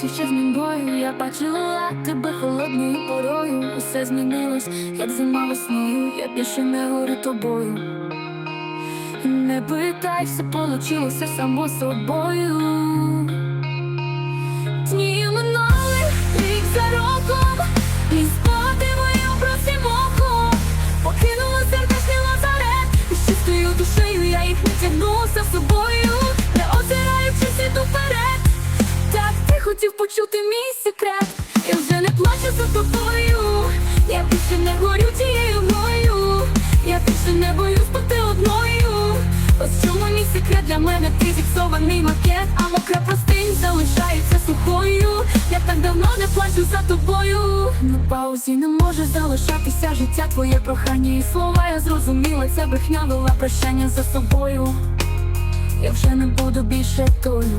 вулиці ще з бою Я бачила тебе холодною порою. Усе змінилось, як зима весною. Я більше не горю тобою. Не питай, все получилося само собою. Дні минули рік за роком. І спати мої обросі мохом Покинула сердечний лазарет І чистою душею я їх не тягнуся з собою почути мій секрет. Я вже не плачу за тобою. Я більше не горю тією гною. Я більше не боюсь бути одною. Ось чому мій секрет для мене. Ти зіпсований макет А мокра простинь залишається сухою. Я так давно не плачу за тобою. На паузі не може залишатися життя. Твоє прохання і слова. Я зрозуміла, це брехня вела прощання за собою. Я вже не буду більше тою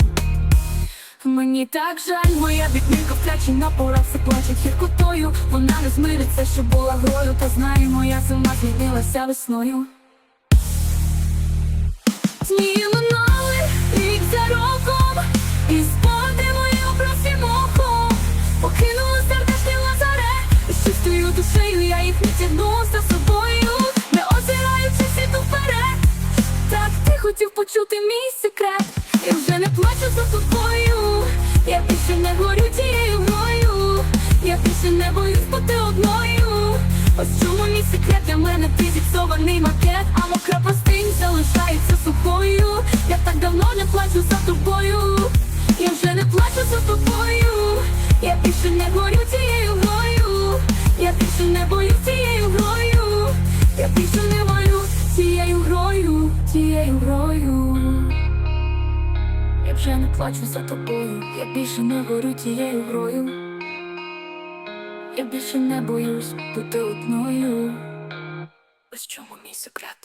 Мені так жаль, моя бідненька втрачена пора все плаче. Гіркотою Вона не змириться, що була грою. Та знає, моя зима змінилася весною. Дні минали рік за роком. І споди мої обросі мохом Покинула сердечний лазарет І з чистою душею я їх не тягну за собою почути мій секрет. Я вже не плачу за тобою. Я більше не горю тією гною. Я більше не боюсь бути одною. Ось чому мій секрет для мене ти зіпсований макет. А мокра простинь залишається сухою. Я так давно не плачу за тобою. Я вже не плачу за тобою. Я більше не горю тією гною. Я більше не боюсь Я вже не плачу за тобою, я більше не горю тією грою. Я більше не боюсь бути одною. Ось чому мій секрет